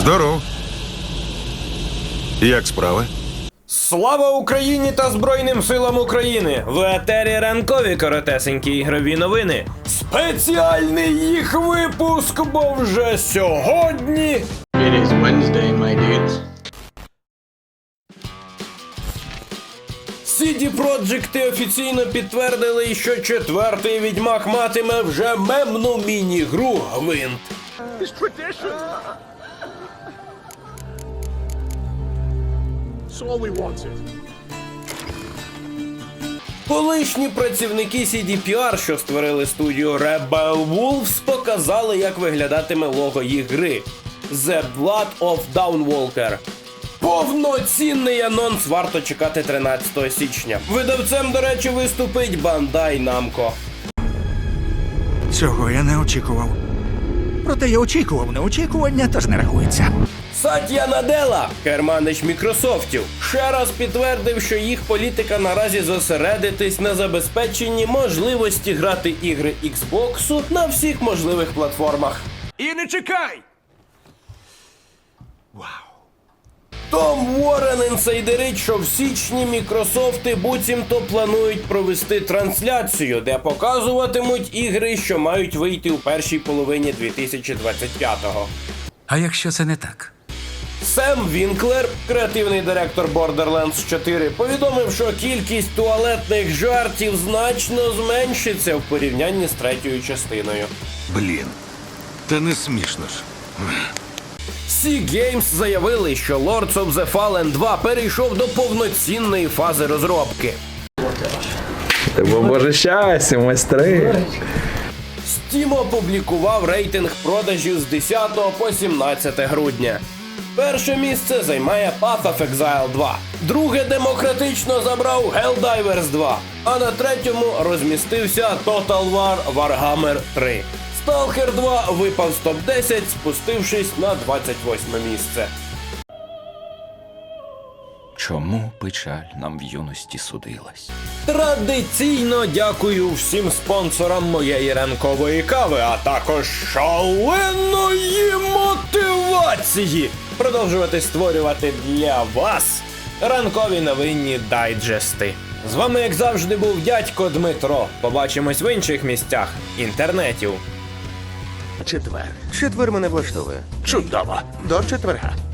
Здоров. Як справи? Слава Україні та Збройним силам України! В етері ранкові коротесенькі ігрові новини. Спеціальний їх випуск, бо вже сьогодні. It is Wednesday, my dudes. CD Projekt офіційно підтвердили, що четвертий відьмак матиме вже мемну міні-гру Гвинт. It's all we wanted. Колишні працівники CDPR, що створили студію Rebel Wolves, показали, як виглядатиме лого їх гри The Blood of Downwalker. Повноцінний анонс варто чекати 13 січня. Видавцем, до речі, виступить Bandai Namco. Цього я не очікував. Проте я очікував неочікування, тож не рахується. Сатья Наделла, керманич Мікрософтів, ще раз підтвердив, що їх політика наразі зосередитись на забезпеченні можливості грати ігри Xbox на всіх можливих платформах. І не чекай! Том Уоррен інсайдерить, що в січні Мікрософти буцімто планують провести трансляцію, де показуватимуть ігри, що мають вийти у першій половині 2025-го. А якщо це не так? Сем Вінклер, креативний директор Borderlands 4, повідомив, що кількість туалетних жартів значно зменшиться в порівнянні з третьою частиною. Блін. Та не смішно ж. Sea Games заявили, що Lords of the Fallen 2 перейшов до повноцінної фази розробки. Ти бо боже щастя, майстри. Steam опублікував рейтинг продажів з 10 по 17 грудня. Перше місце займає Path of Exile 2. Друге демократично забрав Helldivers 2. А на третьому розмістився Total War Warhammer 3. Stalker 2 випав з топ-10, спустившись на 28 місце. Чому печаль нам в юності судилась? Традиційно дякую всім спонсорам моєї ранкової кави, а також шаленої мотивації продовжувати створювати для вас ранкові новинні дайджести. З вами, як завжди, був дядько Дмитро. Побачимось в інших місцях інтернетів. Четвер. Четвер мене влаштовує. Чудово. До четверга.